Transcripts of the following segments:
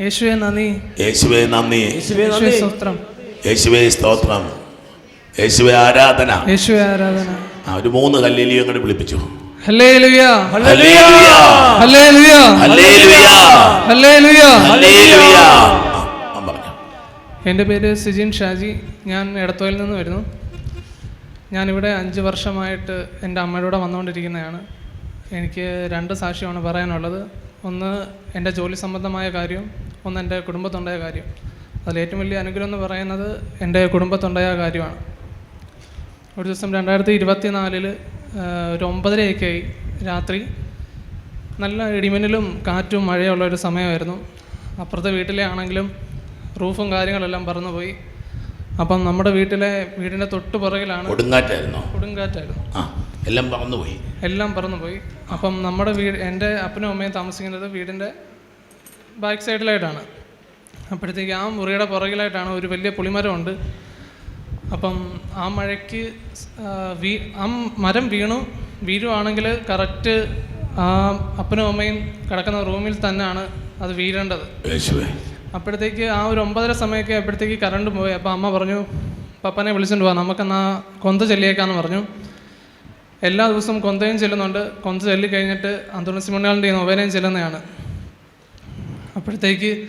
യേശുവെ നന്ദി. യേശുവേ നന്ദി. യേശുവേ യേശുവെ സ്തോത്രം. യേശുവേ സ്തോത്രം. യേശുവെ ആരാധന. യേശുവേ ആരാധന. ആ, ഒരു മൂന്ന് കല്ലേലിയും അങ്ങോട്ട് വിളിപ്പിച്ചു. ഹല്ലേലൂയ. ഹല്ലേലൂയ. ഹല്ലേലൂയ. ഹല്ലേലൂയ. ഹല്ലേലൂയ. ഹല്ലേലൂയ. ആ, ആ, എന്റെ പേര് സിജിൻ ഷാജി. ഞാൻ എടത്തോയിൽ നിന്ന് വരുന്നു. ഞാനിവിടെ അഞ്ച് വർഷമായിട്ട് എന്റെ അമ്മയുടെ കൂടെ വന്നുകൊണ്ടിരിക്കുന്നതാണ്. എനിക്ക് രണ്ട് സാക്ഷ്യമാണ് പറയാനുള്ളത്. ഒന്ന് എന്റെ ജോലി സംബന്ധമായ കാര്യം. ഒന്ന് എന്റെ കുടുംബത്തുണ്ടായ കാര്യം. അതിൽ ഏറ്റവും വലിയ അനുഗ്രഹം എന്ന് പറയുന്നത് എന്റെ കുടുംബത്തുണ്ടായ കാര്യമാണ്. ഒരു ദിവസം രണ്ടായിരത്തി ഇരുപത്തി നാലിൽ ഒരു ഒമ്പതരയൊക്കെയായി രാത്രി. നല്ല ഇടിമിന്നലും കാറ്റും മഴയുള്ള ഒരു സമയമായിരുന്നു. അപ്പുറത്തെ വീട്ടിലെ ആണെങ്കിലും റൂഫും കാര്യങ്ങളെല്ലാം പറന്നു പോയി അപ്പം നമ്മുടെ വീട്ടിലെ വീടിന്റെ തൊട്ട് പുറകിലാണ് കൊടുങ്കാറ്റായിരുന്നു? കൊടുങ്കാറ്റായിരുന്നു. എല്ലാം എല്ലാം പറന്നുപോയി. എല്ലാം പറന്നുപോയി. അപ്പം നമ്മുടെ വീട് എന്റെ അപ്പനും അമ്മയും താമസിക്കുന്നത് വീടിന്റെ ബാക്ക് സൈഡിലായിട്ടാണ്. അപ്പോഴത്തേക്ക് ആ മുറിയുടെ പുറകിലായിട്ടാണ് ഒരു വലിയ പുളിമരമുണ്ട്. അപ്പം ആ മഴയ്ക്ക് ആ, വീ ആ മരം വീണു. വീഴുവാണെങ്കിൽ കറക്റ്റ് ആ അപ്പനും അമ്മയും കിടക്കുന്ന റൂമിൽ തന്നെയാണ് അത് വീഴേണ്ടത്. അപ്പോഴത്തേക്ക് ആ ഒരു ഒമ്പതര സമയമൊക്കെ അപ്പോഴത്തേക്ക് കറണ്ട് പോയി. അപ്പോൾ അമ്മ പറഞ്ഞു പപ്പനെ വിളിച്ചിട്ട് പോകാം നമുക്കെന്നാ കൊന്ത ചെല്ലിയേക്കാന്ന് പറഞ്ഞു. എല്ലാ ദിവസവും കൊന്തയും ചെല്ലുന്നുണ്ട്. കൊന്ത ചെല്ലി കഴിഞ്ഞിട്ട് അന്തോണിസ് മണ്ണിയാളിന്റെ നൊവേനയും ചെല്ലുന്നതാണ്. അപ്പോഴത്തേക്ക്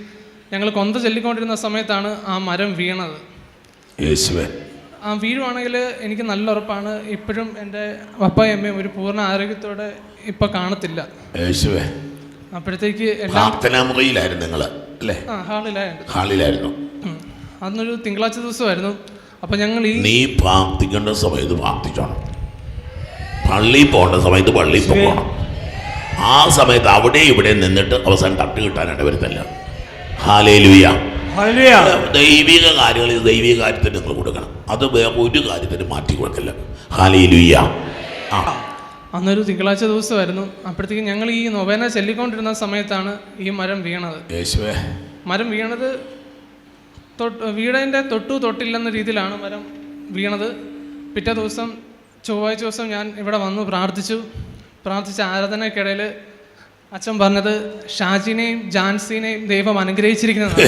ഞങ്ങൾ കൊന്ത ചൊല്ലിക്കൊണ്ടിരുന്ന സമയത്താണ് ആ മരം വീണത്. യേശുവെ. ആ വീഴുവാണെങ്കിൽ എനിക്ക് നല്ല ഉറപ്പാണ്. ഇപ്പോഴും എന്റെ പപ്പായും അമ്മയും ഒരു പൂർണ ആരോഗ്യത്തോടെ ഇപ്പം കാണത്തില്ല. യേശുവെ. അപ്പോഴത്തേക്ക് എല്ലാം പ്രാർത്ഥനാ നിങ്ങൾ അല്ലേ? ഹാളിലായുണ്ട് ഹാളിലായിരുന്നു. അന്നൊരു തിങ്കളാഴ്ച ദിവസമായിരുന്നു. അപ്പം ഞങ്ങൾ ഈ നീ പ്രാർത്ഥിക്കേണ്ട സമയത്ത് പ്രാർത്ഥിച്ചോണം. പള്ളി പോകേണ്ട സമയത്ത് പള്ളി പോകണം. ആ സമയത്ത് അവിടെ ഇവിടെ നിന്നിട്ട് അവസാനം തട്ട് കിട്ടാനായിട്ട് വരുന്നില്ല ഹാലേലുയ ദൈവിക കാര്യങ്ങളിൽ ദൈവിക കാര്യത്തിന് നിങ്ങൾ കൊടുക്കണം. അത് വേറെ ഒരു കാര്യത്തിന് മാറ്റി കൊടുക്കില്ല. ഹാലേലുയ ആ. അന്നൊരു തിങ്കളാഴ്ച ദിവസമായിരുന്നു. അപ്പോഴത്തേക്കും ഞങ്ങൾ ഈ നൊവേന ചൊല്ലിക്കൊണ്ടിരുന്ന സമയത്താണ് ഈ മരം വീണത്. യേശുവേ. മരം വീണത് വീടിന്റെ തൊട്ടു തൊട്ടില്ലെന്ന രീതിയിലാണ് മരം വീണത്. പിറ്റേ ദിവസം ചൊവ്വാഴ്ച ദിവസം ഞാൻ ഇവിടെ വന്നു പ്രാർത്ഥിച്ചു. പ്രാർത്ഥിച്ച ആരാധനയ്ക്കിടയിൽ അച്ഛൻ പറഞ്ഞത് ഷാജിനെയും ജാൻസിനെയും ദൈവം അനുഗ്രഹിച്ചിരിക്കുന്നത്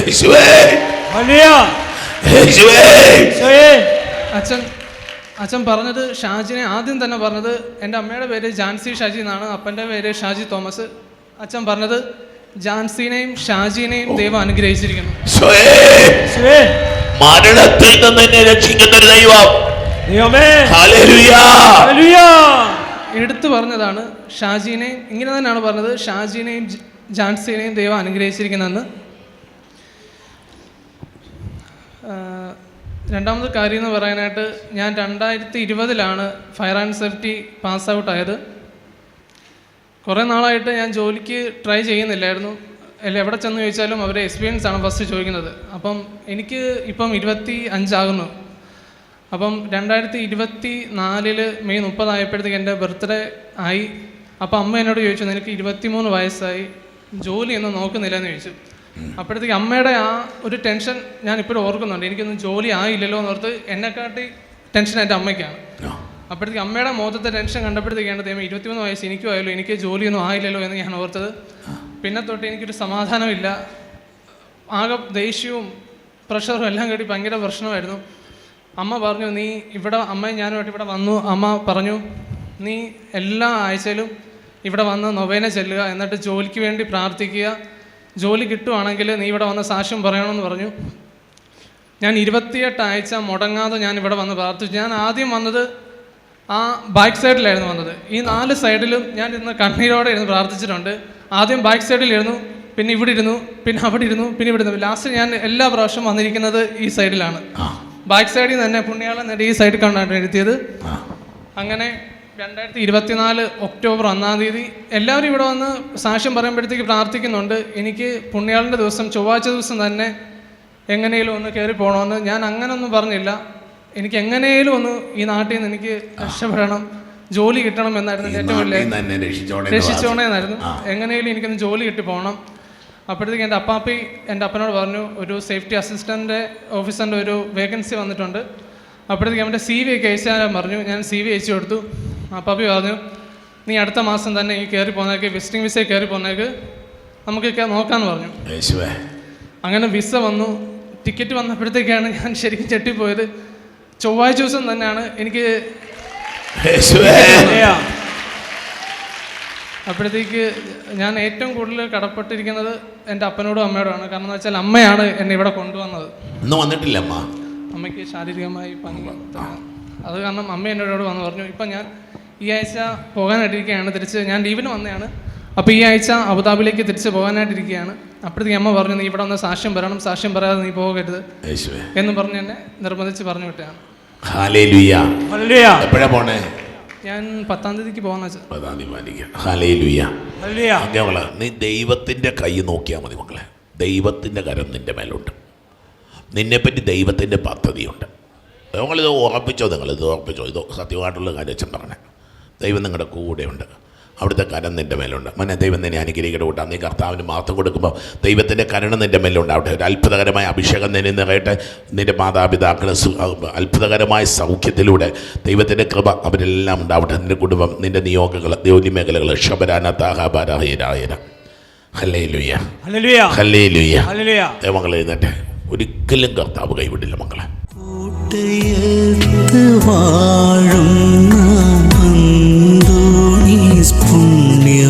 അച്ഛൻ അച്ഛൻ പറഞ്ഞത് ഷാജിനെ ആദ്യം തന്നെ പറഞ്ഞത് എന്റെ അമ്മയുടെ പേര് ജാൻസി ഷാജി എന്നാണ് അപ്പന്റെ പേര് ഷാജി തോമസ്. അച്ഛൻ പറഞ്ഞത് ജാൻസിനെയും ഷാജിനെയും ദൈവം അനുഗ്രഹിച്ചിരിക്കുന്നു. മരണത്തിൽ നിന്ന് എന്നെ രക്ഷിക്കുന്ന ഒരു ദൈവം. ദൈവമേ. ഹല്ലേലൂയ. ഹല്ലേലൂയ. എടുത്തു പറഞ്ഞതാണ് ഷാജീനെ. ഇങ്ങനെ തന്നെയാണ് പറഞ്ഞത്. ഷാജീനെയും ജാൻസിനെയും ദൈവം അനുഗ്രഹിച്ചിരിക്കുന്നതെന്ന് രണ്ടാമത് കാര്യം എന്ന് പറയാനായിട്ട് ഞാൻ രണ്ടായിരത്തി ഇരുപതിലാണ് fire and safety pass out കുറേ നാളായിട്ട് ഞാൻ ജോലിക്ക് ട്രൈ ചെയ്യുന്നില്ലായിരുന്നു. എവിടെ ചെന്ന് ചോദിച്ചാലും അവരെ എക്സ്പീരിയൻസ് ആണ് ഫസ്റ്റ് ചോദിക്കുന്നത്. അപ്പം എനിക്ക് ഇപ്പം ഇരുപത്തി അഞ്ചാകുന്നു അപ്പം രണ്ടായിരത്തി ഇരുപത്തി നാലിൽ മെയ് മുപ്പതായപ്പോഴത്തേക്ക് എന്റെ ബർത്ത്ഡേ ആയി. അപ്പം അമ്മ എന്നോട് ചോദിച്ചു നിനക്ക് ഇരുപത്തിമൂന്ന് വയസ്സായി. ജോലിയൊന്നും നോക്കുന്നില്ല എന്ന് ചോദിച്ചു. അപ്പോഴത്തേക്ക് അമ്മയുടെ ആ ഒരു ടെൻഷൻ ഞാൻ ഇപ്പോഴും ഓർക്കുന്നുണ്ട്. എനിക്കൊന്നും ജോലി ആയില്ലല്ലോ എന്ന് ഓർത്ത് എന്നെക്കാട്ടി ടെൻഷൻ എന്റെ അമ്മയ്ക്കാണ്. അപ്പോഴത്തേക്ക് അമ്മയുടെ മുഖത്തെ ടെൻഷൻ കണ്ടപ്പോഴത്തേക്കാണ് ദൈവം ഇരുപത്തിമൂന്ന് വയസ്സ് എനിക്കും ആയല്ലോ എനിക്ക് ജോലിയൊന്നും ആയില്ലല്ലോ എന്ന് ഞാൻ ഓർത്തത്. പിന്നെ തൊട്ട് എനിക്കൊരു സമാധാനമില്ല. ആകെ ദേഷ്യവും പ്രഷറും എല്ലാം കേട്ടി ഭയങ്കര പ്രശ്നമായിരുന്നു. അമ്മ പറഞ്ഞു നീ ഇവിടെ അമ്മയും ഞാനുമായിട്ട് ഇവിടെ വന്നു. അമ്മ പറഞ്ഞു നീ എല്ലാ ആഴ്ചയിലും ഇവിടെ വന്ന് നൊവേന ചെല്ലുക എന്നിട്ട് ജോലിക്ക് വേണ്ടി പ്രാർത്ഥിക്കുക. ജോലി കിട്ടുവാണെങ്കിൽ നീ ഇവിടെ വന്ന് സാക്ഷ്യം പറയണമെന്ന് പറഞ്ഞു. ഞാൻ ഇരുപത്തിയെട്ട് ആഴ്ച മുടങ്ങാതെ ഞാൻ ഇവിടെ വന്ന് പ്രാർത്ഥിച്ചു. ഞാൻ ആദ്യം വന്നത് ആ ബാക്ക് സൈഡിലായിരുന്നു വന്നത്. ഈ നാല് സൈഡിലും ഞാൻ ഇന്ന് കണ്ണീരോടെ ഇരുന്ന് പ്രാർത്ഥിച്ചിട്ടുണ്ട്. ആദ്യം ബാക്ക് സൈഡിലിരുന്നു പിന്നെ ഇവിടെ ഇരുന്നു പിന്നെ അവിടെ ഇരുന്നു പിന്നെ ഇവിടെ ഇരുന്നു. ലാസ്റ്റ് ഞാൻ എല്ലാ പ്രാവശ്യം വന്നിരിക്കുന്നത് ഈ സൈഡിലാണ് ബാക്ക് സൈഡിൽ നിന്ന് തന്നെ പുണ്യാളം നടി ഈ സൈഡിൽ കണ്ടാണ് എഴുതിയത്. അങ്ങനെ രണ്ടായിരത്തി ഇരുപത്തിനാല് ഒക്ടോബർ ഒന്നാം തീയതി എല്ലാവരും ഇവിടെ വന്ന് സാക്ഷ്യം പറയുമ്പോഴത്തേക്ക് പ്രാർത്ഥിക്കുന്നുണ്ട്. എനിക്ക് പുണ്യാളിന്റെ ദിവസം ചൊവ്വാഴ്ച ദിവസം തന്നെ എങ്ങനെയും ഒന്ന് കയറി പോകണമെന്ന് ഞാൻ അങ്ങനൊന്നും പറഞ്ഞില്ല. എനിക്ക് എങ്ങനെയും ഒന്ന് ഈ നാട്ടിൽ നിന്ന് എനിക്ക് രക്ഷപ്പെടണം ജോലി കിട്ടണം എന്നായിരുന്നു ഏറ്റവും വലിയ രക്ഷിച്ചോണേന്നായിരുന്നു എങ്ങനെയും എനിക്കൊന്ന് ജോലി കിട്ടി പോകണം. അപ്പോഴത്തേക്ക് എന്റെ അപ്പാപ്പി എന്റെ അപ്പനോട് പറഞ്ഞു ഒരു സേഫ്റ്റി അസിസ്റ്റന്റ് ഓഫീസറിന്റെ ഒരു വേക്കൻസി വന്നിട്ടുണ്ട്. അപ്പോഴത്തേക്ക് അവന്റെ സി വി ഒക്കെ അയച്ചു തരാൻ പറഞ്ഞു. ഞാൻ സി വി അയച്ചു കൊടുത്തു. അപ്പാപ്പി പറഞ്ഞു നീ അടുത്ത മാസം തന്നെ ഈ കയറി പോകുന്നേക്ക് വിസിറ്റിംഗ് വിസയിൽ കയറി പോകുന്നേക്ക് നമുക്ക് നോക്കാമെന്ന് പറഞ്ഞു. യേശുവേ. അങ്ങനെ വിസ വന്നു. ടിക്കറ്റ് വന്നപ്പോഴത്തേക്കാണ് ഞാൻ ശരിക്കും ചെട്ടിപ്പോയത് ചൊവ്വാഴ്ച ദിവസം തന്നെയാണ് എനിക്ക് അപ്പോഴത്തേക്ക് ഞാൻ ഏറ്റവും കൂടുതൽ കടപ്പെട്ടിരിക്കുന്നത് എന്റെ അപ്പനോടും അമ്മയോടാണ് കാരണം എന്ന് വെച്ചാൽ അമ്മയാണ് എന്നെ ഇവിടെ കൊണ്ടുവന്നത്. ഇന്ന് വന്നിട്ടില്ല അമ്മ അമ്മയ്ക്ക് ശാരീരികമായി പങ്ക് അത് കാരണം അമ്മ എന്നോട് വന്ന് പറഞ്ഞു ഇപ്പം ഞാൻ ഈ ആഴ്ച പോകാനായിട്ടിരിക്കുകയാണ് തിരിച്ച് ഞാൻ ലീവിന് വന്നതാണ് അപ്പോൾ ഈ ആഴ്ച അബുദാബിയിലേക്ക് തിരിച്ച് പോകാനായിട്ടിരിക്കുകയാണ്. അപ്പോഴത്തേക്ക് അമ്മ പറഞ്ഞു നീ ഇവിടെ വന്ന് സാക്ഷ്യം പറയണം സാക്ഷ്യം പറയാതെ നീ പോകരുത്. യേശുവേ. എന്ന് പറഞ്ഞ് എന്നെ നിർബന്ധിച്ച് പറഞ്ഞു വിട്ടതാണ്. ഹല്ലേലൂയ. എപ്പോഴാ പോണേ? ഞാൻ പത്താം തീയതിക്ക് പോകാന്ന് വെച്ചാൽ നീ ദൈവത്തിന്റെ കൈ നോക്കിയാൽ മതി മക്കളെ. ദൈവത്തിന്റെ കരം നിന്റെ മേലുണ്ട്. നിന്നെപ്പറ്റി ദൈവത്തിന്റെ പദ്ധതിയുണ്ട്. നിങ്ങളിത് ഉറപ്പിച്ചോ നിങ്ങളിത് ഉറപ്പിച്ചോ? ഇത് സത്യമായിട്ടുള്ള കാര്യം വെച്ചാൽ പറഞ്ഞേ. ദൈവം നിങ്ങളുടെ കൂടെയുണ്ട്. അവിടുത്തെ കരം നിന്റെ മേലുണ്ട്. മനെ ദൈവം നിന്നെ അനുഗ്രഹിക്കട്ടെ കൂട്ടാ. നീ കർത്താവിന് മാത്രം കൊടുക്കുമ്പോൾ ദൈവത്തിന്റെ കരുണ നിന്റെ മേലുണ്ട് അവിടെ. ഒരു അത്ഭുതകരമായ അഭിഷേകം നിന്നെ നിറയട്ടെ. നിന്റെ മാതാപിതാക്കൾ അത്ഭുതകരമായ സൗഖ്യത്തിലൂടെ ദൈവത്തിന്റെ കൃപ അവരെല്ലാം ഉണ്ടാവട്ടെ. നിന്റെ കുടുംബം നിന്റെ നിയോഗങ്ങൾ ജോലി മേഖലകൾ ഷബരാന താഹാബാരാഹിരായന ലുയ്യ ലുയ്യ എഴുന്നേറ്റെ. ഒരിക്കലും കർത്താവ് കൈവിടില്ല മക്കളെ. കോട്ടയത്ത് അന്തോണീസ്